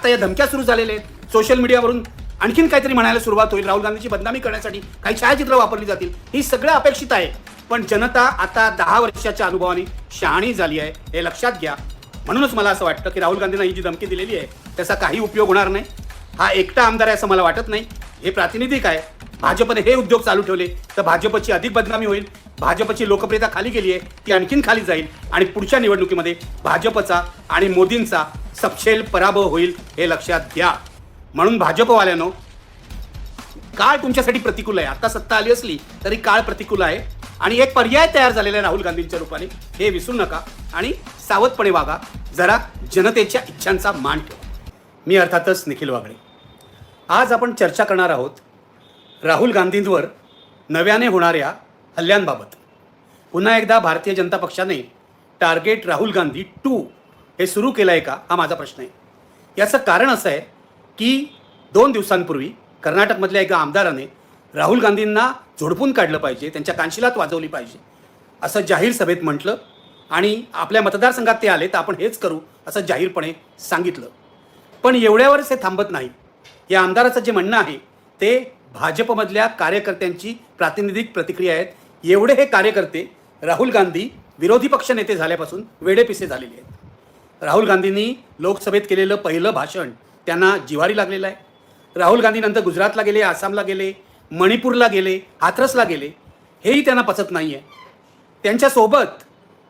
आता या धमक्या सुरू झालेल्या आहेत. सोशल मीडियावरून आणखीन काहीतरी म्हणायला सुरुवात होईल. राहुल गांधीची बदनामी करण्यासाठी काही छायाचित्र वापरली जातील. ही सगळं अपेक्षित आहे. पण जनता आता दहा वर्षाच्या अनुभवाने शहाणी झाली आहे. हे लक्षात घ्या. म्हणूनच मला असं वाटतं की राहुल गांधींना ही जी धमकी दिलेली आहे त्याचा काही उपयोग होणार नाही. हा एकटा आमदार आहे असं मला वाटत नाही. हे प्रातिनिधिक आहे. भाजपने हे उद्योग चालू ठेवले तर भाजपची अधिक बदनामी होईल. भाजपची लोकप्रियता खाली गेली आहे ती आणखीन खाली जाईल. आणि पुढच्या निवडणुकीमध्ये भाजपचा आणि मोदींचा सपशेल पराभव होईल हे लक्षात घ्या. म्हणून भाजपवाल्यानो काळ तुमच्यासाठी प्रतिकूल आहे. आता सत्ता आली असली तरी काळ प्रतिकूल आहे. आणि एक पर्याय तयार झालेला आहे राहुल गांधींच्या रूपाने. हे विसरू नका. आणि सावधपणे वागा. जरा जनतेच्या इच्छांचा मान ठेवा. मी अर्थातच निखिल वागळे. आज आपण चर्चा करणार आहोत राहुल गांधींवर नव्याने होणाऱ्या हल्ल्यांबाबत. पुन्हा एकदा भारतीय जनता पक्षाने टार्गेट राहुल गांधी टू हे सुरू केलं आहे का हा माझा प्रश्न आहे. याचं कारण असं आहे की दोन दिवसांपूर्वी कर्नाटकमधल्या एका आमदाराने राहुल गांधींना झोडपून काढलं पाहिजे त्यांच्या कानशिलात वाजवली पाहिजे असं जाहीर सभेत म्हटलं आणि आपल्या मतदारसंघात ते आले तर आपण हेच करू असं जाहीरपणे सांगितलं. पण एवढ्यावरच हे थांबत नाही. या आमदाराचं जे म्हणणं आहे ते भाजपमधल्या कार्यकर्त्यांची प्रातिनिधिक प्रतिक्रिया आहेत. एवढे हे कार्यकर्ते राहुल गांधी विरोधी पक्ष नेते झाल्यापासून वेडेपिसे झालेले आहेत. राहुल गांधींनी लोकसभेत केलेलं पहिलं भाषण त्यांना जिवारी लागलेलं आहे. राहुल गांधी नंतर गुजरातला गेले आसामला गेले मणिपूरला गेले हाथरसला गेले हेही त्यांना पचत नाही आहे त्यांच्यासोबत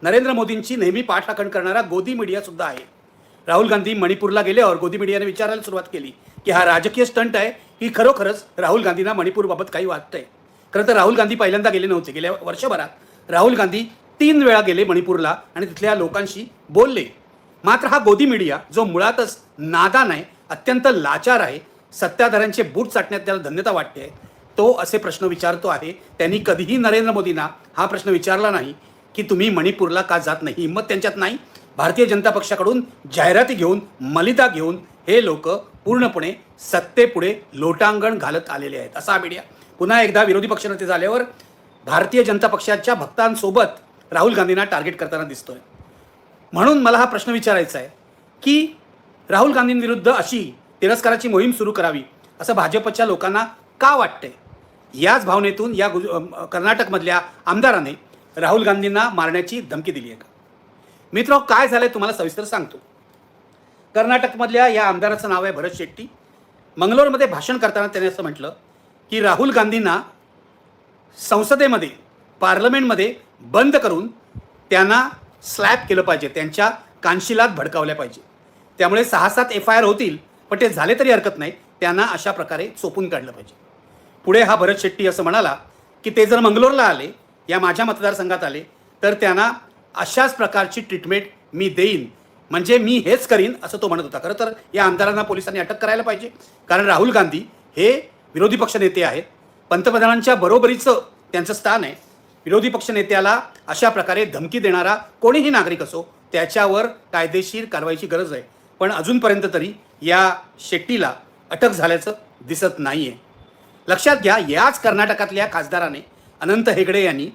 नरेंद्र मोदींची नेहमी पाठराखण करणारा गोदी मीडियासुद्धा आहे. राहुल गांधी मणिपूरला गेले और गोदी मीडियाने विचारायला सुरुवात केली. की हा राजकीय स्टंट आहे की खरोखरच राहुल गांधींना मणिपूरबाबत काही वाटतंय. खरं तर राहुल गांधी पहिल्यांदा गेले नव्हते गेल्या वर्षभरात. राहुल गांधी तीन वेळा गेले मणिपूरला आणि तिथल्या लोकांशी बोलले. मात्र हा गोदी मीडिया जो मुळातच नादान आहे अत्यंत लाचार आहे सत्ताधाऱ्यांचे बूट चाटण्यात त्याला धन्यता वाटते तो असे प्रश्न विचारतो आहे. त्यांनी कधीही नरेंद्र मोदींना हा प्रश्न विचारला नाही की तुम्ही मणिपूरला का जात नाही? हिंमत त्यांच्यात नाही. भारतीय जनता पक्षाकडून जाहिराती घेऊन मलिदा घेऊन हे लोक पूर्णपणे सत्तेपुढे लोटांगण घालत आलेले आहेत. असा मीडिया पुन्हा एकदा विरोधी पक्षनेते झाल्यावर भारतीय जनता पक्षाच्या भक्तांसोबत राहुल गांधींना टार्गेट करताना दिसतोय. म्हणून मला हा प्रश्न विचारायचा आहे की राहुल गांधींविरुद्ध अशी तिरस्काराची मोहीम सुरू करावी असं भाजपच्या लोकांना का वाटतंय? याच भावनेतून या गुज कर्नाटकमधल्या आमदाराने राहुल गांधींना मारण्याची धमकी दिली आहे का? मित्र काय झालंय तुम्हाला सविस्तर सांगतो. कर्नाटकमधल्या या आमदाराचं नाव आहे भरत शेट्टी. मंगलोरमध्ये भाषण करताना त्याने असं म्हटलं की राहुल गांधींना संसदेमध्ये पार्लमेंटमध्ये बंद करून त्यांना स्लॅप केलं पाहिजे त्यांच्या कानशिलात भडकावल्या पाहिजे. त्यामुळे सहा सात एफ आय आर होतील पण ते झाले तरी हरकत नाही त्यांना अशा प्रकारे चोपून काढलं पाहिजे. पुढे हा भरत शेट्टी असं म्हणाला की ते जर मंगलोरला आले या माझ्या मतदारसंघात आले तर त्यांना अशाच प्रकारची ट्रीटमेंट मी देईन. म्हणजे मी हेच करीन असं तो म्हणत होता. खरं तर या आमदारांना पोलिसांनी अटक करायला पाहिजे. कारण राहुल गांधी हे विरोधी पक्ष नेते आहेत. पंतप्रधानांच्या बरोबरीचं त्यांचं स्थान आहे. विरोधी पक्ष नेत्याला अशा प्रकारे धमकी देणारा कोणीही नागरिक असो त्याच्यावर कायदेशीर कारवाईची गरज आहे. पण अजूनपर्यंत तरी या शेट्टीला अटक झाल्याचं दिसत नाही आहे लक्षात घ्या याच कर्नाटकातल्या खासदाराने अनंत हेगडे यांनी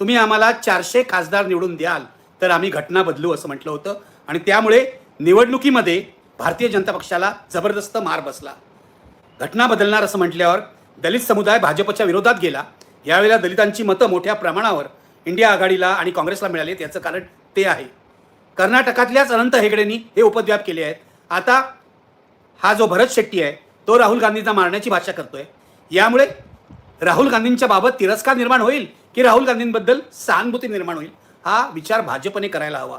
तुम्ही आम्हाला चारशे खासदार निवडून द्याल तर आम्ही घटना बदलू असं म्हटलं होतं. आणि त्यामुळे निवडणुकीमध्ये भारतीय जनता पक्षाला जबरदस्त मार बसला. घटना बदलणार असं म्हटल्यावर दलित समुदाय भाजपच्या विरोधात गेला. यावेळेला दलितांची मतं मोठ्या प्रमाणावर इंडिया आघाडीला आणि काँग्रेसला मिळाले याचं कारण ते आहे. कर्नाटकातल्याच अनंत हेगडेंनी हे उपद्व्याप केले आहेत. आता हा जो भरत शेट्टी आहे तो राहुल गांधींना मारण्याची भाषा करतोय. यामुळे राहुल गांधींच्या बाबत तिरस्कार निर्माण होईल की राहुल गांधींबद्दल सहानुभूती निर्माण होईल हा विचार भाजपने करायला हवा.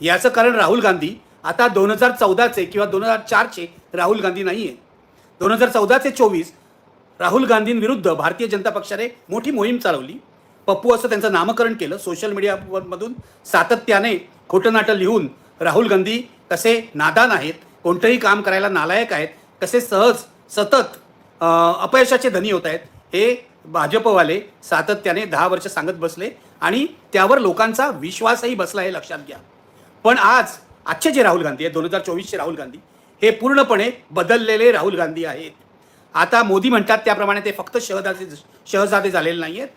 याचं कारण राहुल गांधी. आता दोन हजार चौदाचे किंवा दोन हजार चारचे राहुल गांधी नाही आहे दोन हजार चौदाचे चोवीस राहुल गांधींविरुद्ध भारतीय जनता पक्षाने मोठी मोहीम चालवली. पप्पू असं त्यांचं नामकरण केलं. सोशल मीडियामधून सातत्याने खोटं नाटं लिहून राहुल गांधी कसे नादान आहेत कोणतंही काम करायला नालायक आहेत कसे सहज सतत अपयशाचे धनी होत आहेत हे भाजपवाले सातत्याने दहा वर्ष सांगत बसले आणि त्यावर लोकांचा विश्वासही बसला हे लक्षात घ्या. पण आज आजचे जे राहुल गांधी आहेत दोन हजार चोवीसचे राहुल गांधी हे पूर्णपणे बदललेले राहुल गांधी आहेत. आता मोदी म्हणतात त्याप्रमाणे ते फक्त शहजादे शहजादे झालेले नाही आहेत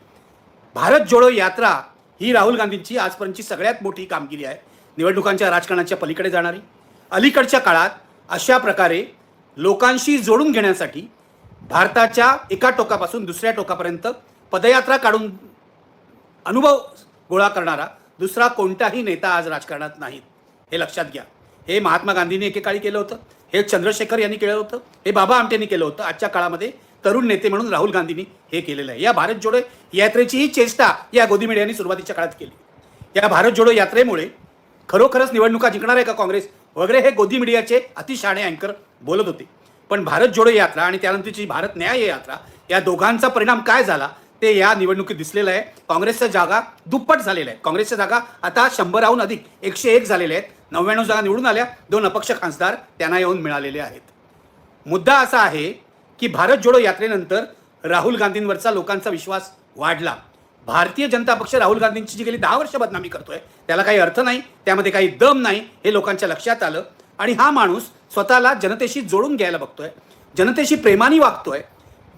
भारत जोडो यात्रा ही राहुल गांधींची आजपर्यंतची सगळ्यात मोठी कामगिरी आहे. निवडणुकांच्या राजकारणाच्या पलीकडे जाणारी. अलीकडच्या काळात अशा प्रकारे लोकांशी जोडून घेण्यासाठी भारताच्या एका टोकापासून दुसऱ्या टोकापर्यंत पदयात्रा काढून अनुभव गोळा करणारा दुसरा कोणताही नेता आज राजकारणात नाहीत. हे लक्षात घ्या. हे महात्मा गांधींनी एकेकाळी केलं होतं. हे चंद्रशेखर यांनी केलं होतं. हे बाबा आमटेंनी केलं होतं. आजच्या काळामध्ये तरुण नेते म्हणून राहुल गांधींनी हे केलेलं आहे. या भारत जोडो यात्रेची ही चेष्टा या गोदी मीडियाने सुरुवातीच्या काळात केली. या भारत जोडो यात्रेमुळे खरोखरच निवडणुका जिंकणार आहे का काँग्रेस? वगैरे हे गोदी मीडियाचे अतिशहाणे अँकर बोलत होते. पण भारत जोडो यात्रा आणि त्यानंतरची भारत न्याय यात्रा या दोघांचा परिणाम काय झाला? ते या निवडणुकीत दिसलेलं आहे. काँग्रेसच्या जागा दुप्पट झालेल्या आहेत काँग्रेसच्या जागा आता शंभराहून अधिक एकशे एक झालेल्या आहेत. नव्याण्णव जागा निवडून आल्या. दोन अपक्ष खासदार त्यांना येऊन मिळालेले आहेत. मुद्दा असा आहे की भारत जोडो यात्रेनंतर राहुल गांधींवरचा लोकांचा विश्वास वाढला. भारतीय जनता पक्ष राहुल गांधींची जी गेली दहा वर्ष बदनामी करतोय त्याला काही अर्थ नाही त्यामध्ये काही दम नाही हे लोकांच्या लक्षात आलं. आणि हा माणूस स्वतःला जनतेशी जोडून घ्यायला बघतोय. जनतेशी प्रेमाने वागतोय.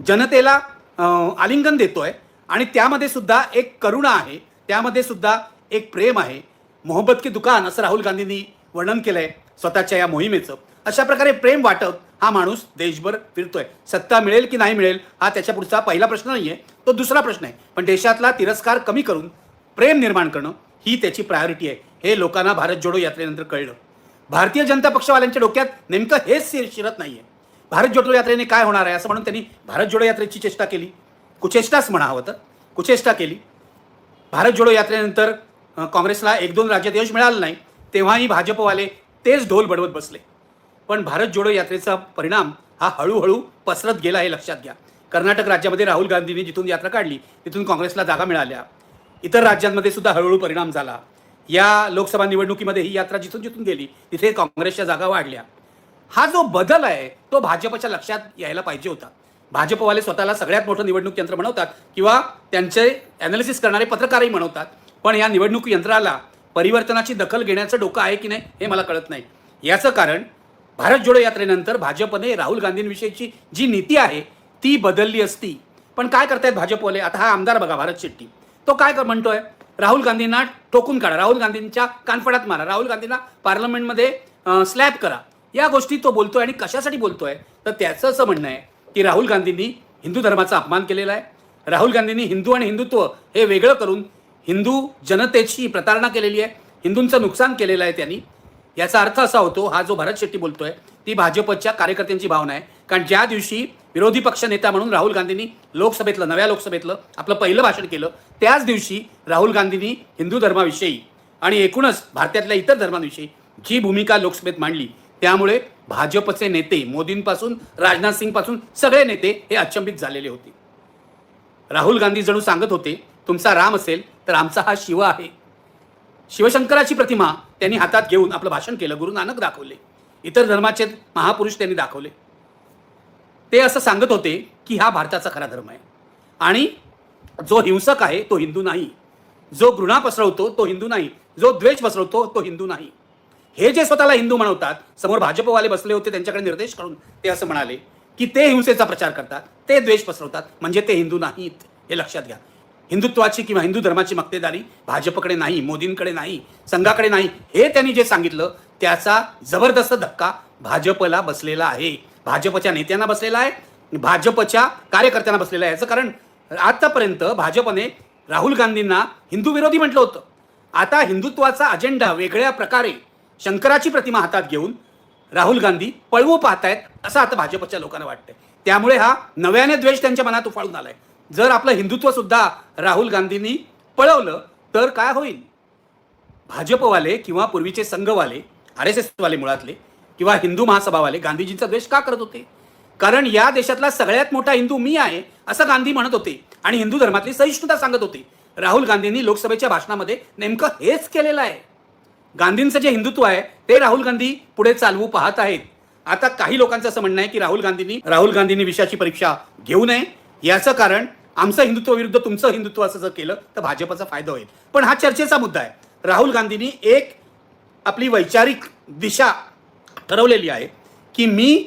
जनतेला आलिंगन आलिंगन देतोय. आणि त्यामध्ये सुद्धा एक करुणा आहे. त्यामध्ये सुद्धा एक प्रेम आहे. मोहब्बत की दुकान असं राहुल गांधींनी वर्णन केलंय स्वतःच्या या मोहिमेचं. अशा प्रकारे प्रेम वाटत हा माणूस देशभर फिरतोय. सत्ता मिळेल की नाही मिळेल हा त्याच्या पुढचा पहिला प्रश्न नाहीये. तो दुसरा प्रश्न आहे. पण देशातला तिरस्कार कमी करून प्रेम निर्माण करणं ही त्याची प्रायोरिटी आहे. हे लोकांना भारत जोडो यात्रेनंतर कळलं. भारतीय जनता पक्षवाल्यांच्या डोक्यात नेमकं हेच शिर- शिरत नाहीये. भारत जोडो यात्रेने काय होणार आहे असं म्हणून त्यांनी भारत जोडो यात्रेची चेष्टा केली. कुचेष्टाच म्हणावं तर. कुचेष्टा केली. भारत जोडो यात्रेनंतर काँग्रेसला एक दोन राज्यात यश मिळालं नाही. तेव्हाही भाजपवाले तेच ढोल बडवत बसले. पण भारत जोडो यात्रेचा परिणाम हा हळूहळू पसरत गेला हे लक्षात घ्या. कर्नाटक राज्यामध्ये राहुल गांधींनी जिथून यात्रा काढली तिथून काँग्रेसला जागा मिळाल्या. इतर राज्यांमध्ये सुद्धा हळूहळू परिणाम झाला. या लोकसभा निवडणुकीमध्ये ही यात्रा जिथून जिथून गेली तिथे काँग्रेसच्या जागा वाढल्या. हा जो बदल आहे तो भाजपच्या लक्षात यायला पाहिजे होता. भाजपवाले स्वतःला सगळ्यात मोठं निवडणूक यंत्र म्हणवतात किंवा त्यांचे ॲनालिसिस करणारे पत्रकारही म्हणवतात पण या निवडणूक यंत्राला परिवर्तनाची दखल घेण्याचं डोकं आहे की नाही हे मला कळत नाही. याचं कारण भारत जोडो यात्रेनंतर भाजपने राहुल गांधींविषयीची जी नीती आहे ती बदलली असती. पण काय करतायत भाजपवाले? आता हा आमदार बघा भारत शेट्टी. तो काय कर- म्हणतोय? राहुल गांधींना ठोकून काढा. राहुल गांधींच्या कानफडात मारा. राहुल गांधींना पार्लमेंटमध्ये स्लॅब करा. या गोष्टी तो बोलतोय आणि कशासाठी बोलतोय? तर त्याचं असं म्हणणं आहे की राहुल गांधींनी हिंदू धर्माचा अपमान केलेला आहे. राहुल गांधींनी हिंदू आणि हिंदुत्व हे वेगळं करून हिंदू जनतेची प्रतारणा केलेली आहे. हिंदूंचं नुकसान केलेलं आहे त्यांनी. याचा अर्थ असा होतो हा जो भरत शेट्टी बोलतोय ती भाजपच्या कार्यकर्त्यांची भावना आहे. कारण ज्या दिवशी विरोधी पक्ष नेता म्हणून राहुल गांधींनी लोकसभेतलं नव्या लोकसभेतलं आपलं पहिलं भाषण केलं त्याच दिवशी राहुल गांधींनी हिंदू धर्माविषयी आणि एकूणच भारतातल्या इतर धर्मांविषयी जी भूमिका लोकसभेत मांडली त्यामुळे भाजपचे नेते मोदींपासून राजनाथ सिंगपासून सगळे नेते हे अचंबित झालेले होते. राहुल गांधी जणू सांगत होते तुमचा राम असेल तर आमचा हा शिव आहे. शिवशंकराची प्रतिमा त्यांनी हातात घेऊन आपलं भाषण केलं गुरु नानक दाखवले. इतर धर्माचे महापुरुष त्यांनी दाखवले. ते असं सांगत होते की हा भारताचा खरा धर्म आहे. आणि जो हिंसक आहे तो हिंदू नाही. जो घृणा पसरवतो तो हिंदू नाही. जो द्वेष पसरवतो तो हिंदू नाही. हे जे स्वतःला हिंदू म्हणवतात समोर भाजपवाले बसले होते त्यांच्याकडे निर्देश करून ते असं म्हणाले की ते हिंसेचा प्रचार करतात ते द्वेष पसरवतात म्हणजे ते हिंदू नाहीत हे लक्षात घ्या. हिंदुत्वाची किंवा हिंदू धर्माची मक्तेदारी भाजपकडे नाही मोदींकडे नाही संघाकडे नाही हे त्यांनी जे सांगितलं त्याचा जबरदस्त धक्का भाजपला बसलेला आहे. भाजपच्या नेत्यांना बसलेला आहे भाजपच्या कार्यकर्त्यांना बसलेला आहे. याचं कारण आतापर्यंत भाजपने राहुल गांधींना हिंदू विरोधी म्हटलं होतं. आता हिंदुत्वाचा अजेंडा वेगळ्या प्रकारे शंकराची प्रतिमा हातात घेऊन राहुल गांधी पळवू पाहतायत असं आता भाजपच्या लोकांना वाटतंय. त्यामुळे हा नव्याने द्वेष त्यांच्या मनात उफाळून आलाय. जर आपलं हिंदुत्व सुद्धा राहुल गांधींनी पळवलं तर काय होईल? भाजपवाले किंवा पूर्वीचे संघवाले आर एस एसवाले मुळातले किंवा हिंदू महासभावाले गांधीजींचा द्वेष का करत होते? कारण या देशातला सगळ्यात मोठा हिंदू मी आहे असं गांधी म्हणत होते आणि हिंदू धर्मातली सहिष्णुता सांगत होते. राहुल गांधींनी लोकसभेच्या भाषणामध्ये नेमकं हेच केलेलं आहे. गांधींचं जे हिंदुत्व आहे ते राहुल गांधी पुढे चालवू पाहत आहेत. आता काही लोकांचं असं म्हणणं आहे की राहुल गांधींनी राहुल गांधींनी विषयाची परीक्षा घेऊ नये. याचं कारण आमचं हिंदुत्व विरुद्ध तुमचं हिंदुत्व असं जर केलं तर भाजपचा फायदा होईल. पण हा चर्चेचा मुद्दा आहे. राहुल गांधींनी एक आपली वैचारिक दिशा ठरवलेली आहे की मी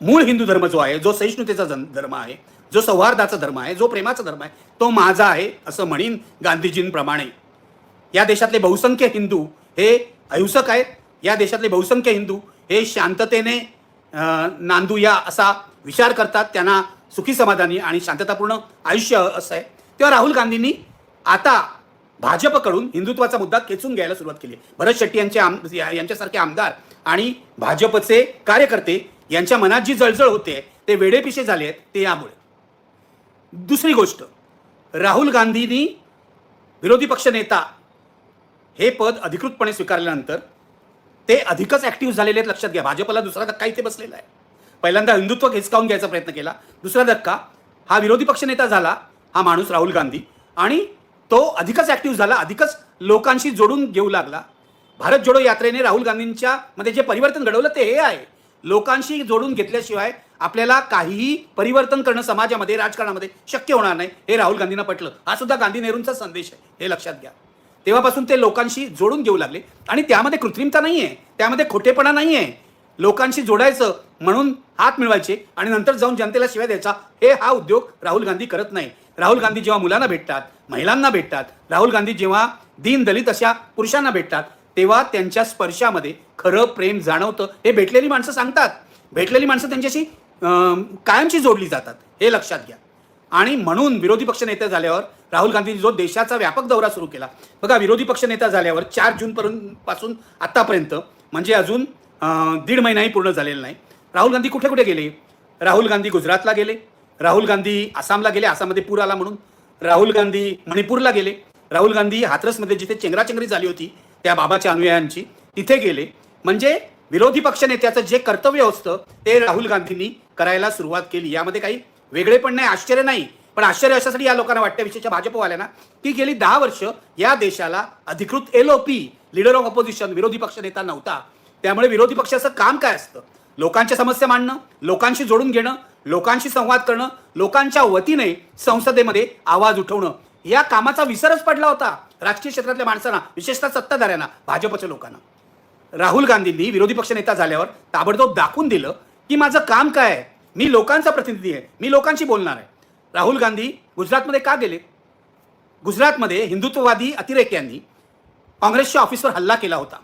मूळ हिंदू धर्म जो आहे जो सहिष्णुतेचा धर्म आहे जो सौहार्दाचा धर्म आहे जो प्रेमाचा धर्म आहे तो माझा आहे असं म्हणीन गांधीजींप्रमाणे. या देशातले बहुसंख्य हिंदू हे अहिंसक आहेत. या देशातले बहुसंख्य हिंदू हे शांततेने नांदू या असा विचार करतात. त्यांना सुखी समाधानी आणि शांततापूर्ण आयुष्य असं आहे. तेव्हा राहुल गांधींनी आता भाजपकडून हिंदुत्वाचा मुद्दा खेचून घ्यायला सुरुवात केली. भरत शेट्टी यांचे आम यांच्यासारखे आमदार आणि भाजपचे कार्यकर्ते यांच्या मनात जी जळजळ होते ते वेडेपिशे झाले आहेत ते यामुळे. दुसरी गोष्ट राहुल गांधींनी विरोधी पक्ष नेता हे पद अधिकृतपणे स्वीकारल्यानंतर ते अधिकच ऍक्टिव्ह झालेले आहेत लक्षात घ्या. भाजपला दुसरा धक्का इथे बसलेला आहे. पहिल्यांदा हिंदुत्व हिसकावून घ्यायचा प्रयत्न केला. दुसरा धक्का हा विरोधी पक्षनेता झाला हा माणूस राहुल गांधी. आणि तो अधिकच ऍक्टिव्ह झाला अधिकच लोकांशी जोडून घेऊ लागला. भारत जोडो यात्रेने राहुल गांधींच्या मध्ये जे परिवर्तन घडवलं ते हे आहे. लोकांशी जोडून घेतल्याशिवाय आपल्याला काहीही परिवर्तन करणं समाजामध्ये राजकारणामध्ये शक्य होणार नाही हे राहुल गांधींना पटलं. हा सुद्धा गांधी नेहरूंचा संदेश आहे हे लक्षात घ्या. तेव्हापासून ते लोकांशी जोडून घेऊ लागले. आणि त्यामध्ये कृत्रिमता नाही आहे त्यामध्ये खोटेपणा नाही आहे लोकांशी जोडायचं म्हणून हात मिळवायचे आणि नंतर जाऊन जनतेला शिवाय द्यायचा हे हा उद्योग राहुल गांधी करत नाही. राहुल गांधी जेव्हा मुलांना भेटतात महिलांना भेटतात राहुल गांधी जेव्हा दीन दलित अशा पुरुषांना भेटतात तेव्हा त्यांच्या स्पर्शामध्ये खरं प्रेम जाणवतं. हे भेटलेली माणसं सांगतात. भेटलेली माणसं त्यांच्याशी कायमची जोडली जातात. हे लक्षात घ्या. आणि म्हणून विरोधी पक्ष नेते झाल्यावर राहुल गांधींनी जो देशाचा व्यापक दौरा सुरू केला. बघा विरोधी पक्ष नेता झाल्यावर चार जूनपर्यंत पासून आत्तापर्यंत म्हणजे अजून दीड महिनाही पूर्ण झालेला नाही. राहुल गांधी कुठे कुठे गेले? राहुल गांधी गुजरातला गेले. राहुल गांधी आसामला गेले आसाममध्ये पूर आला म्हणून. राहुल गांधी मणिपूरला गेले. राहुल गांधी हाथरसमध्ये जिथे चेंगराचेंगरी झाली होती त्या बाबाच्या अनुयायांची तिथे गेले. म्हणजे विरोधी पक्ष नेत्याचं जे कर्तव्य असतं ते राहुल गांधींनी करायला सुरुवात केली. यामध्ये काही वेगळे पण नाही आश्चर्य नाही पण आश्चर्य अशासाठी या लोकांना वाटतं विशेषतः भाजपवाल्यांना की गेली दहा वर्ष या देशाला अधिकृत L O P leader of opposition विरोधी पक्ष नेता नव्हता. त्यामुळे विरोधी पक्षाचं काम काय असतं? लोकांच्या समस्या मांडणं लोकांशी जोडून घेणं लोकांशी संवाद करणं लोकांच्या वतीने संसदेमध्ये आवाज उठवणं या कामाचा विसरच पडला होता राजकीय क्षेत्रातल्या माणसांना विशेषतः सत्ताधाऱ्यांना भाजपच्या लोकांना. राहुल गांधींनी विरोधी पक्ष नेता झाल्यावर ताबडतोब दाखवून दिलं की माझं काम काय आहे? मी लोकांचा प्रतिनिधी आहे. मी लोकांशी बोलणार आहे. राहुल गांधी गुजरातमध्ये का गेले? गुजरातमध्ये हिंदुत्ववादी अतिरेक्यांनी काँग्रेसच्या ऑफिसवर हल्ला केला होता.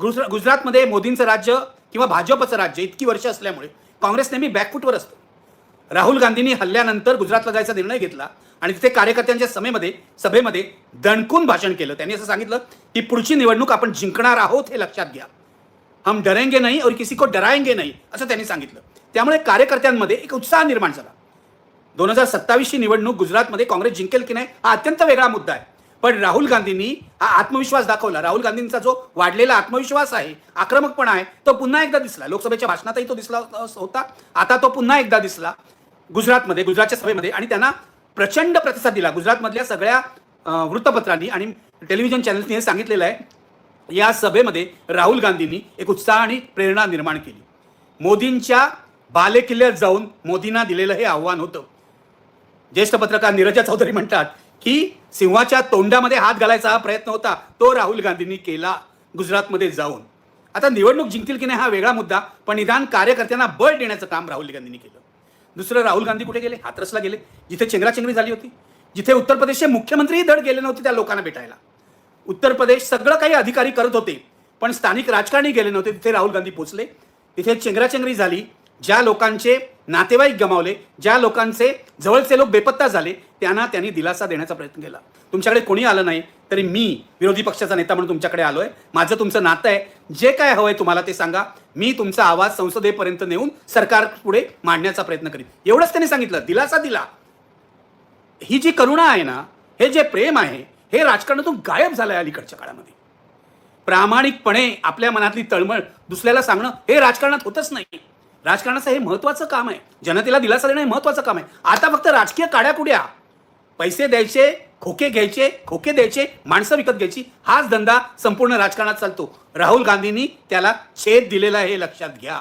गुजरा गुजरातमध्ये मोदींचं राज्य किंवा भाजपचं राज्य इतकी वर्ष असल्यामुळे काँग्रेस नेहमी बॅकफूटवर असतं. राहुल गांधींनी हल्ल्यानंतर गुजरातला जायचा निर्णय घेतला आणि तिथे कार्यकर्त्यांच्या सभेमध्ये सभेमध्ये दणकून भाषण केलं. त्यांनी असं सांगितलं की पुढची निवडणूक आपण जिंकणार आहोत हे लक्षात घ्या. हम डरेंगे नाही और किसी को डरायंगे नाही असं त्यांनी सांगितलं. त्यामुळे कार्यकर्त्यांमध्ये एक उत्साह निर्माण झाला. दोन हजार सत्तावीसची निवडणूक गुजरातमध्ये काँग्रेस जिंकेल की नाही हा अत्यंत वेगळा मुद्दा आहे. पण राहुल गांधींनी हा आत्मविश्वास दाखवला. राहुल गांधींचा जो वाढलेला आत्मविश्वास आहे आक्रमकपणा आहे तो पुन्हा एकदा दिसला. लोकसभेच्या भाषणातही तो दिसला होता. आता तो पुन्हा एकदा दिसला गुजरातमध्ये गुजरातच्या सभेमध्ये. आणि त्यांना प्रचंड प्रतिसाद दिला. गुजरातमधल्या सगळ्या वृत्तपत्रांनी आणि टेलिव्हिजन चॅनल्सनी हे सांगितलेलं आहे या सभेमध्ये राहुल गांधींनी एक उत्साह आणि प्रेरणा निर्माण केली. मोदींच्या बालेकिल्ल्यात जाऊन मोदींना दिलेलं हे आव्हान होतं. ज्येष्ठ पत्रकार नीरजा चौधरी म्हणतात की सिंहाच्या तोंडामध्ये हात घालायचा हा प्रयत्न होता तो राहुल गांधींनी केला गुजरातमध्ये जाऊन. आता निवडणूक जिंकतील की नाही हा वेगळा मुद्दा पण निदान कार्यकर्त्यांना बळ देण्याचं काम राहुल गांधींनी केलं. दुसरं राहुल गांधी कुठे गेले? हातरसला गेले. जिथे चेंगराचेंगरी झाली होती जिथे उत्तर प्रदेशचे मुख्यमंत्रीही धड गेले नव्हते त्या लोकांना भेटायला. उत्तर प्रदेश सगळं काही अधिकारी करत होते पण स्थानिक राजकारणी गेले नव्हते तिथे राहुल गांधी पोचले. तिथे चेंगराचेंगरी झाली ज्या लोकांचे नातेवाईक गमावले ज्या लोकांचे जवळचे लोक बेपत्ता झाले त्यांना त्यांनी दिलासा देण्याचा प्रयत्न केला. तुमच्याकडे कोणी आलं नाही तरी मी विरोधी पक्षाचा नेता म्हणून तुमच्याकडे आलोय. माझं तुमचं नातं आहे. जे काय हवंय तुम्हाला ते सांगा. मी तुमचा आवाज संसदेपर्यंत नेऊन सरकार पुढे मांडण्याचा प्रयत्न करीन. एवढंच त्यांनी सांगितलं. दिलासा दिला. ही जी करुणा आहे ना हे जे प्रेम आहे हे राजकारणातून गायब झालंय अलीकडच्या काळामध्ये. प्रामाणिकपणे आपल्या मनातली तळमळ दुसऱ्याला सांगणं हे राजकारणात होतच नाही. राजकारणाचं हे महत्वाचं काम आहे. जनतेला दिलासा देणं हे महत्वाचं काम आहे. आता फक्त राजकीय काड्याकुड्या पैसे द्यायचे खोके घ्यायचे खोके द्यायचे माणसं विकत घ्यायची हाच धंदा संपूर्ण राजकारणात चालतो. राहुल गांधींनी त्याला छेद दिलेला आहे हे लक्षात घ्या.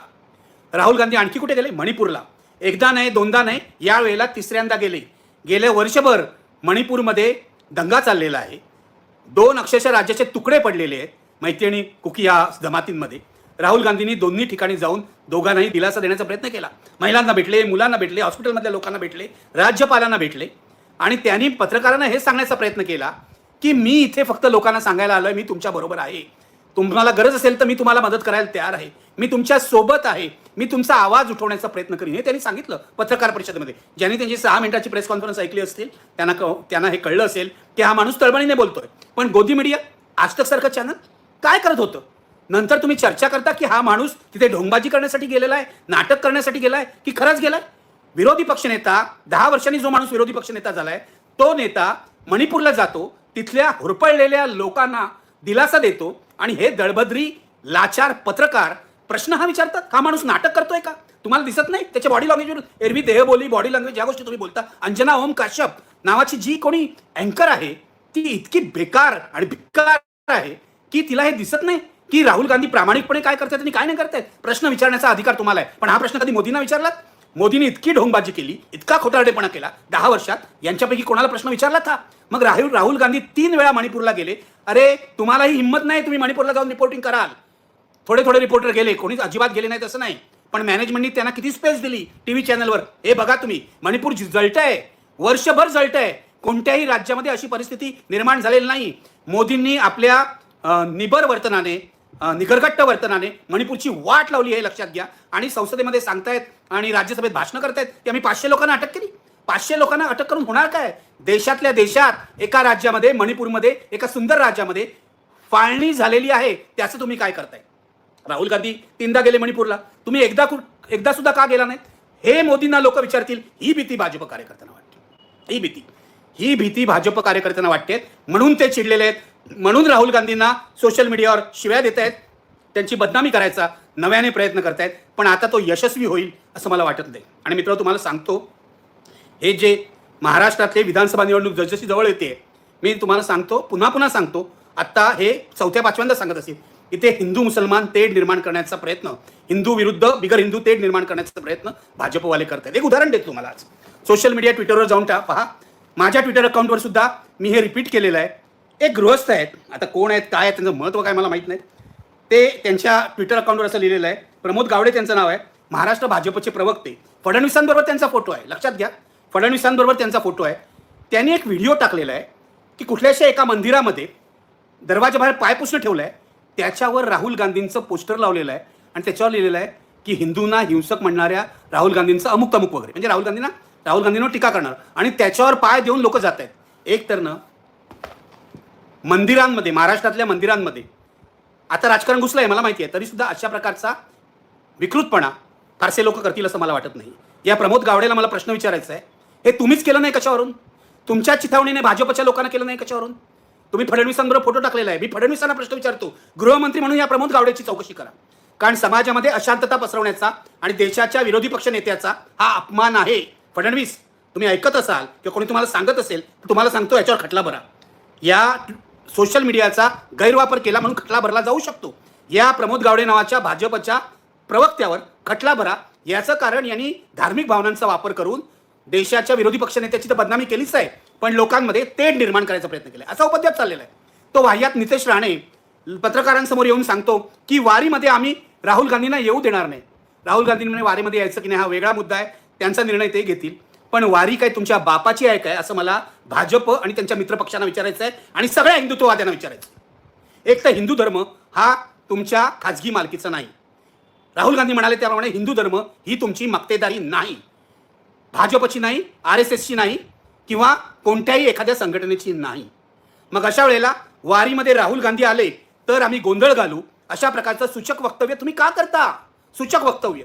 राहुल गांधी आणखी कुठे गेले? मणिपूरला. एकदा नाही दोनदा नाही या वेळेला तिसऱ्यांदा गेले. गेल्या वर्षभर मणिपूरमध्ये दंगा चाललेला आहे. दोन अक्षरशः राज्याचे तुकडे पडलेले आहेत. मैत्रिणी कुकिया कुकी या जमातींमध्ये राहुल गांधींनी दोन्ही ठिकाणी जाऊन दोघांनाही दिलासा देण्याचा प्रयत्न केला. महिलांना भेटले मुलांना भेटले हॉस्पिटलमधल्या लोकांना भेटले राज्यपालांना भेटले. आणि त्यांनी पत्रकारांना हे सांगण्याचा प्रयत्न केला की मी इथे फक्त लोकांना सांगायला आलोय मी तुमच्या बरोबर आहे. तुम्हाला गरज असेल तर मी तुम्हाला मदत करायला तयार आहे. मी तुमच्यासोबत आहे. मी तुमचा आवाज उठवण्याचा प्रयत्न करीन. हे त्यांनी सांगितलं पत्रकार परिषदेमध्ये. ज्यांनी त्यांची सहा मिनिटाची प्रेस कॉन्फरन्स ऐकली असतील त्यांना क- त्यांना हे कळलं असेल की हा माणूस तळमळीने बोलतोय. पण गोदी मीडिया आजतक सारखं चॅनल काय करत होतं? नंतर तुम्ही चर्चा करता की हा माणूस तिथे ढोंगबाजी करण्यासाठी गेलेला आहे नाटक करण्यासाठी गेलाय की खरंच गेलाय? विरोधी पक्षनेता दहा वर्षांनी जो माणूस विरोधी पक्षनेता झालाय तो नेता मणिपूरला जातो तिथल्या हुरपळलेल्या लोकांना दिलासा देतो आणि हे दळभद्री लाचार पत्रकार प्रश्न हा विचारतात हा माणूस नाटक करतोय का? तुम्हाला दिसत नाही? त्याच्या बॉडी लँग्वेजवर एरवी देहबोली बॉडी लँग्वेज या गोष्टी तुम्ही बोलता. अंजना ओम काश्यप नावाची जी कोणी अँकर आहे ती इतकी बेकार आणि भिक्कार आहे की तिला हे दिसत नाही. की राहुल गांधी प्रामाणिकपणे काय करतात आणि काय नाही करतायत? प्रश्न विचारण्याचा अधिकार तुम्हाला आहे. पण हा प्रश्न कधी मोदींना विचारला मोदींनी इतकी ढोंगबाजी केली इतका खोटारडेपणा केला दहा वर्षात यांच्यापैकी कोणाला प्रश्न विचारला था मग राहुल राहुल गांधी तीन वेळा मणिपूरला गेले. अरे तुम्हाला ही हिंमत नाही तुम्ही मणिपूरला जाऊन रिपोर्टिंग कराल. थोडे थोडे रिपोर्टर गेले कोणीच अजिबात गेले नाही असं नाही. पण मॅनेजमेंटनी त्यांना किती स्पेस दिली? टीव्ही चॅनलवर हे बघा तुम्ही मणिपूर जळत आहे वर्षभर जळत आहे कोणत्याही राज्यामध्ये अशी परिस्थिती निर्माण झालेली नाही. मोदींनी आपल्या निबर वर्तनाने अं, वर्तनाने मणिपूरची वाट लावली हे लक्षात घ्या. आणि संसदेमध्ये सांगतायत आणि राज्यसभेत भाषणं करतायत की आम्ही पाचशे लोकांना अटक केली. पाचशे लोकांना अटक करून होणार काय? देशातल्या देशात एका राज्यामध्ये मणिपूरमध्ये एका सुंदर राज्यामध्ये फाळणी झालेली आहे त्याचं तुम्ही काय करताय? राहुल गांधी तीनदा गेले मणिपूरला. तुम्ही एकदा एकदा सुद्धा का गेला नाहीत? हे मोदींना लोक विचारतील ही भीती भाजप कार्यकर्त्यांना वाटते. ही भीती. ही भीती भाजप कार्यकर्त्यांना वाटते. म्हणून ते चिडलेले आहेत. म्हणून राहुल गांधींना सोशल मीडियावर शिव्या देत आहेत. त्यांची बदनामी करायचा नव्याने प्रयत्न करतायत पण आता तो यशस्वी होईल असं मला वाटत नाही. आणि मित्र तुम्हाला सांगतो हे जे महाराष्ट्रातले विधानसभा निवडणूक जसजशी जवळ येते मी तुम्हाला सांगतो पुन्हा पुन्हा सांगतो आत्ता हे चौथ्या पाचव्यांदा सांगत असेल. इथे हिंदू मुसलमान तेढ निर्माण करण्याचा प्रयत्न हिंदू विरुद्ध बिगर हिंदू तेढ निर्माण करण्याचा प्रयत्न भाजपवाले करत आहेत. एक उदाहरण देतो तुम्हाला आज. सोशल मीडिया ट्विटरवर जाऊन टा पहा. माझ्या ट्विटर अकाउंटवर सुद्धा मी हे रिपीट केलेलं आहे. एक गृहस्थ आहेत. आता कोण आहेत काय आहेत त्यांचं महत्त्व काय मला माहीत नाही ते त्यांच्या ट्विटर अकाउंटवर असं लिहिलेलं आहे. प्रमोद गावडे त्यांचं नाव आहे. महाराष्ट्र भाजपचे प्रवक्ते. फडणवीसांबरोबर त्यांचा फोटो आहे. लक्षात घ्या. फडणवीसांबरोबर त्यांचा फोटो आहे. त्यांनी एक व्हिडिओ टाकलेला आहे की कुठल्याशा एका मंदिरामध्ये दरवाजाबाहेर पाय पुसणं ठेवलं आहे. त्याच्यावर राहुल गांधींचं पोस्टर लावलेलं आहे. आणि त्याच्यावर लिहिलेलं आहे की हिंदूंना हिंसक म्हणणाऱ्या राहुल गांधींचं अमुक तमुक वगैरे. म्हणजे राहुल गांधींना राहुल गांधींवर टीका करणार. आणि त्याच्यावर पाय देऊन लोक जात आहेत एक तर ना मंदिरांमध्ये महाराष्ट्रातल्या मंदिरांमध्ये. आता राजकारण घुसलं आहे मला माहिती आहे. तरी सुद्धा अशा प्रकारचा विकृतपणा फारसे लोक करतील असं मला वाटत नाही. या प्रमोद गावडेला मला प्रश्न विचारायचा आहे. हे तुम्हीच केलं नाही कशावरून? तुमच्या चिथावणीने भाजपच्या लोकांना केलं नाही कशावरून? तुम्ही फडणवीसांबरोबर फोटो टाकलेला आहे. मी फडणवीसांना प्रश्न विचारतो. गृहमंत्री म्हणून या प्रमोद गावडेची चौकशी करा. कारण समाजामध्ये अशांतता पसरवण्याचा आणि देशाच्या विरोधी पक्ष नेत्याचा हा अपमान आहे. फडणवीस तुम्ही ऐकत असाल किंवा कोणी तुम्हाला सांगत असेल तर तुम्हाला सांगतो याच्यावर खटला भरा. या सोशल मीडियाचा गैरवापर केला म्हणून खटला भरला जाऊ शकतो. या प्रमोद गावडे नावाच्या भाजपच्या प्रवक्त्यावर खटला भरा याचं कारण यांनी धार्मिक भावनांचा वापर करून देशाच्या विरोधी पक्षनेत्याची तर बदनामी केलीच आहे पण लोकांमध्ये तेढ निर्माण करायचा प्रयत्न केला असा उपद्व्याप चाललेला आहे. तो वाह्यात नितेश राणे पत्रकारांसमोर येऊन सांगतो की वारीमध्ये आम्ही राहुल गांधींना येऊ देणार नाही. राहुल गांधींनी वारीमध्ये यायचं की नाही हा वेगळा मुद्दा आहे. त्यांचा निर्णय ते घेतील. पण वारी काय तुमच्या बापाची आहे काय? असं मला भाजप आणि त्यांच्या मित्रपक्षांना विचारायचं आहे आणि सगळ्या हिंदुत्ववाद्यांना विचारायचं आहे. एक तर हिंदू धर्म हा तुमच्या खाजगी मालकीचा नाही. राहुल गांधी म्हणाले त्याप्रमाणे हिंदू धर्म ही तुमची मक्तेदारी नाही. भाजपची नाही आर एस एसची नाही किंवा कोणत्याही एखाद्या संघटनेची नाही. मग अशा वेळेला वारीमध्ये राहुल गांधी आले तर आम्ही गोंधळ घालू अशा प्रकारचं सूचक वक्तव्य तुम्ही का करता? सूचक वक्तव्य.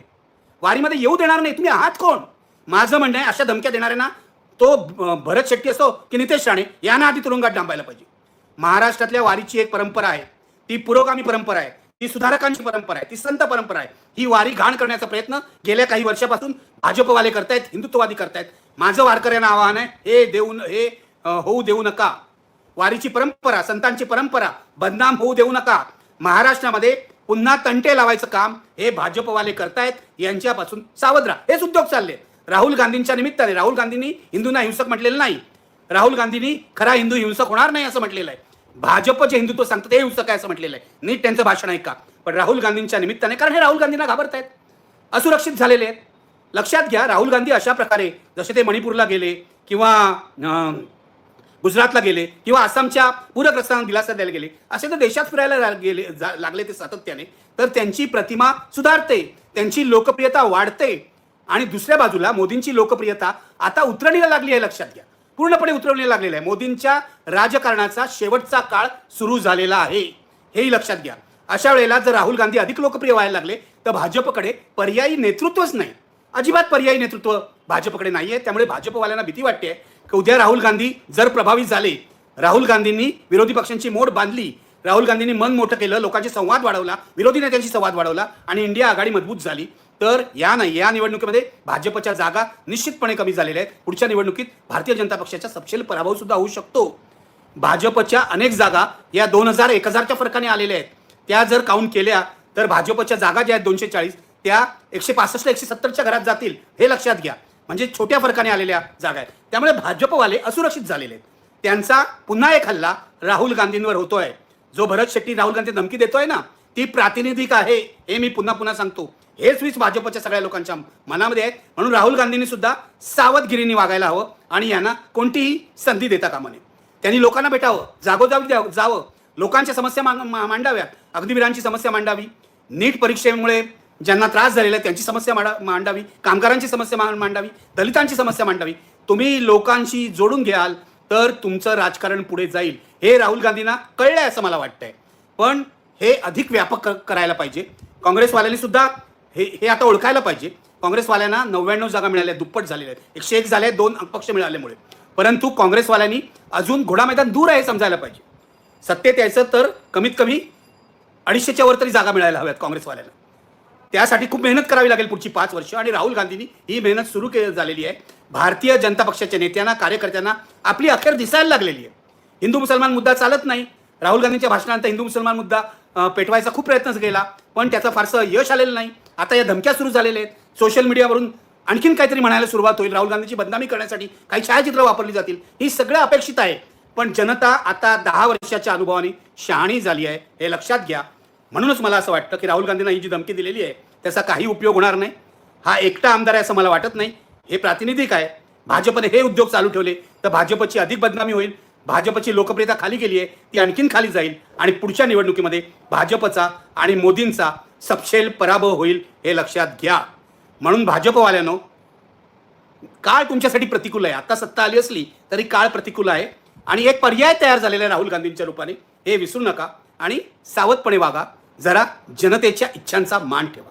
वारीमध्ये येऊ देणार नाही तुम्ही आहात कोण? माझं म्हणणं आहे अशा धमक्या देणाऱ्यांना तो भरत शेट्टी असो की नितेश राणे यांना आधी तुरुंगात डांबायला पाहिजे. महाराष्ट्रातल्या वारीची एक परंपरा आहे. ती पुरोगामी परंपरा आहे. ती सुधारकांची परंपरा आहे. ती संत परंपरा आहे. ही वारी घाण करण्याचा प्रयत्न गेल्या काही वर्षापासून भाजपवाले करतायत हिंदुत्ववादी करतायत. माझं वारकऱ्यांना आवाहन आहे हे देऊ न- हे होऊ देऊ नका. वारीची परंपरा संतांची परंपरा बदनाम होऊ देऊ नका. महाराष्ट्रामध्ये पुन्हा तंटे लावायचं काम हे भाजपवाले करतायत यांच्यापासून सावध राहा. हेच उद्योग चालले. राहुल गांधींच्या निमित्ताने राहुल गांधींनी हिंदूंना हिंसक म्हटलेलं नाही. राहुल गांधींनी खरा हिंदू हिंसक होणार नाही असं म्हटलेलं आहे. भाजप जे हिंदुत्व सांगतं ते हिंसक आहे असं म्हटलेलं आहे. नीट त्यांचं भाषण ऐका. पण राहुल गांधींच्या निमित्ताने कारण हे राहुल गांधींना घाबरतायत. असुरक्षित झालेले आहेत. लक्षात घ्या राहुल गांधी अशा प्रकारे जसे ते मणिपूरला गेले किंवा गुजरातला गेले किंवा आसामच्या पूरग्रस्तांना दिलासा द्यायला गेले असे तर देशात फिरायला गेले जा- लागले ते सातत्याने. तर त्यांची प्रतिमा सुधारते. त्यांची लोकप्रियता वाढते. आणि दुसऱ्या बाजूला मोदींची लोकप्रियता आता उतरणीला लागली आहे लक्षात घ्या. पूर्णपणे उतरवणीला लागलेला आहे. मोदींच्या राजकारणाचा शेवटचा काळ सुरू झालेला आहे. हेही लक्षात घ्या. अशा वेळेला जर राहुल गांधी अधिक लोकप्रिय व्हायला लागले तर भाजपकडे पर्यायी नेतृत्वच नाही. अजिबात पर्यायी नेतृत्व भाजपकडे नाही आहे त्यामुळे भाजपवाल्यांना भीती वाटते की उद्या राहुल गांधी जर प्रभावित झाले राहुल गांधींनी विरोधी पक्षांची मोड बांधली राहुल गांधींनी मन मोठं केलं लोकांशी संवाद वाढवला विरोधी नेत्यांशी संवाद वाढवला आणि इंडिया आघाडी मजबूत झाली तर या नाही या निवडणुकीमध्ये भाजपच्या जागा निश्चितपणे कमी झालेल्या आहेत. पुढच्या निवडणुकीत भारतीय जनता पक्षाचा सपशेल पराभव सुद्धा होऊ शकतो. भाजपच्या अनेक जागा या दोन हजार एक हजारच्या फरकाने आलेल्या आहेत. त्या जर काउंट केल्या तर भाजपच्या जागा ज्या आहेत दोनशे चाळीस त्या एकशे पासष्ट एकशे सत्तरच्या घरात जातील हे लक्षात घ्या. म्हणजे छोट्या फरकाने आलेल्या जागा आहेत. त्यामुळे भाजपवाले असुरक्षित झालेले आहेत. त्यांचा पुन्हा एक हल्ला राहुल गांधींवर होतोय. जो भरत शेट्टी राहुल गांधी धमकी देतोय ना ती प्रातिनिधिक आहे हे मी पुन्हा पुन्हा सांगतो. हे स्विच भाजपच्या सगळ्या लोकांच्या मनामध्ये आहेत. म्हणून राहुल गांधींनी सुद्धा सावधगिरीने वागायला हवं आणि यांना कोणतीही संधी देता कामा नये. त्यांनी लोकांना भेटावं जागोजागी जावं लोकांच्या समस्या मांडाव्यात. अग्निवीरांची समस्या मांडावी. नीट परीक्षेमुळे ज्यांना त्रास झालेला आहे त्यांची समस्या मांडा मांडावी. कामगारांची समस्या मांडावी. दलितांची समस्या मांडावी. तुम्ही लोकांशी जोडून घ्याल तर तुमचं राजकारण पुढे जाईल. हे राहुल गांधींना कळलं आहे असं मला वाटतंय. पण हे अधिक व्यापक करायला पाहिजे. काँग्रेसवाल्यांनी सुद्धा हे हे आता ओळखायला पाहिजे. काँग्रेसवाल्यांना नव्याण्णव जागा मिळाल्या दुप्पट झालेल्या आहेत. एकशे एक झाले दोन पक्ष मिळाल्यामुळे. परंतु काँग्रेसवाल्यांनी अजून घोडा मैदान दूर आहे समजायला पाहिजे. सत्तेत यायचं तर कमीत कमी अडीचशेच्या वर तरी जागा मिळायला हव्यात काँग्रेसवाल्यांना. त्यासाठी खूप मेहनत करावी लागेल पुढची पाच वर्ष आणि राहुल गांधींनी ही मेहनत सुरू के झालेली आहे. भारतीय जनता पक्षाच्या नेत्यांना कार्यकर्त्यांना आपली अखेर दिसायला लागलेली आहे. हिंदू मुसलमान मुद्दा चालत नाही. राहुल गांधींच्या भाषणानंतर हिंदू मुसलमान मुद्दा पेटवायचा खूप प्रयत्न केला पण त्याचं फारसं यश आलेलं नाही. आता या धमक्या सुरू झालेल्या आहेत. सोशल मीडियावरून आणखीन काहीतरी म्हणायला सुरुवात होईल. राहुल गांधीची बदनामी करण्यासाठी काही छायाचित्र वापरली जातील. ही सगळं अपेक्षित आहे. पण जनता आता दहा वर्षाच्या अनुभवाने शहाणी झाली आहे. हे लक्षात घ्या. म्हणूनच मला असं वाटतं की राहुल गांधींना ही जी धमकी दिलेली आहे त्याचा काही उपयोग होणार नाही. हा एकटा आमदार आहे असं मला वाटत नाही. हे प्रातिनिधिक आहे. भाजपने हे उद्योग चालू ठेवले तर भाजपची अधिक बदनामी होईल. भाजपची लोकप्रियता खाली गेली आहे ती आणखीन खाली जाईल. आणि पुढच्या निवडणुकीमध्ये भाजपचा आणि मोदींचा सपशेल पराभव होईल हे लक्षात घ्या. म्हणून भाजपवाल्यानो काळ तुमच्यासाठी प्रतिकूल आहे. आता सत्ता आली असली तरी काळ प्रतिकूल आहे. आणि एक पर्याय तयार झालेला आहे राहुल गांधींच्या रूपाने. हे विसरू नका. आणि सावधपणे वागा. जरा जनतेच्या इच्छांचा मान ठेवा.